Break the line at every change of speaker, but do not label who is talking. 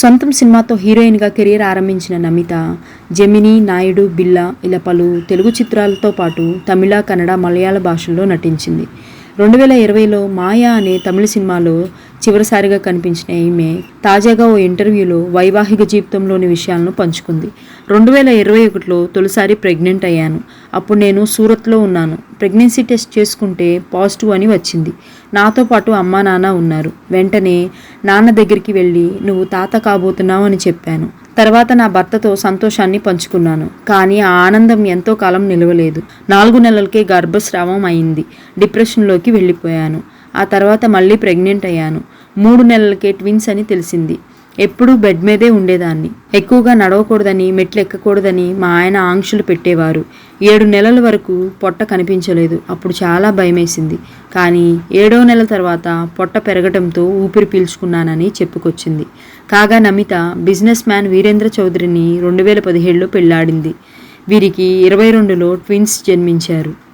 సొంతం సినిమాతో హీరోయిన్గా కెరీర్ ఆరంభించిన నమిత జమిని నాయుడు బిల్లా ఇలా పలు తెలుగు చిత్రాలతో పాటు తమిళ కన్నడ మలయాళ భాషల్లో నటించింది. రెండు వేల ఇరవైలో మాయా అనే తమిళ సినిమాలో చివరిసారిగా కనిపించిన ఈమె తాజాగా ఓ ఇంటర్వ్యూలో వైవాహిక జీవితంలోని విషయాలను పంచుకుంది. రెండు వేల ఇరవై ఒకటిలో తొలిసారి ప్రెగ్నెంట్ అయ్యాను. అప్పుడు నేను సూరత్లో ఉన్నాను. ప్రెగ్నెన్సీ టెస్ట్ చేసుకుంటే పాజిటివ్ అని వచ్చింది. నాతో పాటు అమ్మా నాన్న ఉన్నారు. వెంటనే నాన్న దగ్గరికి వెళ్ళి నువ్వు తాత కాబోతున్నావు అని చెప్పాను. తర్వాత నా భర్తతో సంతోషాన్ని పంచుకున్నాను. కానీ ఆ ఆనందం ఎంతో కాలం నిలవలేదు. నాలుగు నెలలకే గర్భస్రావం అయింది. డిప్రెషన్లోకి వెళ్ళిపోయాను. ఆ తర్వాత మళ్ళీ ప్రెగ్నెంట్ అయ్యాను. మూడు నెలలకే ట్విన్స్ అని తెలిసింది. ఎప్పుడూ బెడ్ మీదే ఉండేదాన్ని. ఎక్కువగా నడవకూడదని మెట్లు ఎక్కకూడదని మా ఆయన ఆంక్షలు పెట్టేవారు. ఏడు నెలల వరకు పొట్ట కనిపించలేదు. అప్పుడు చాలా భయమేసింది. కానీ ఏడో నెల తర్వాత పొట్ట పెరగడంతో ఊపిరి పీల్చుకున్నానని చెప్పుకొచ్చింది. కాగా నమిత బిజినెస్ మ్యాన్ వీరేంద్ర చౌదరిని రెండు వేల పదిహేడులో పెళ్ళాడింది. వీరికి ఇరవై రెండులో ట్విన్స్ జన్మించారు.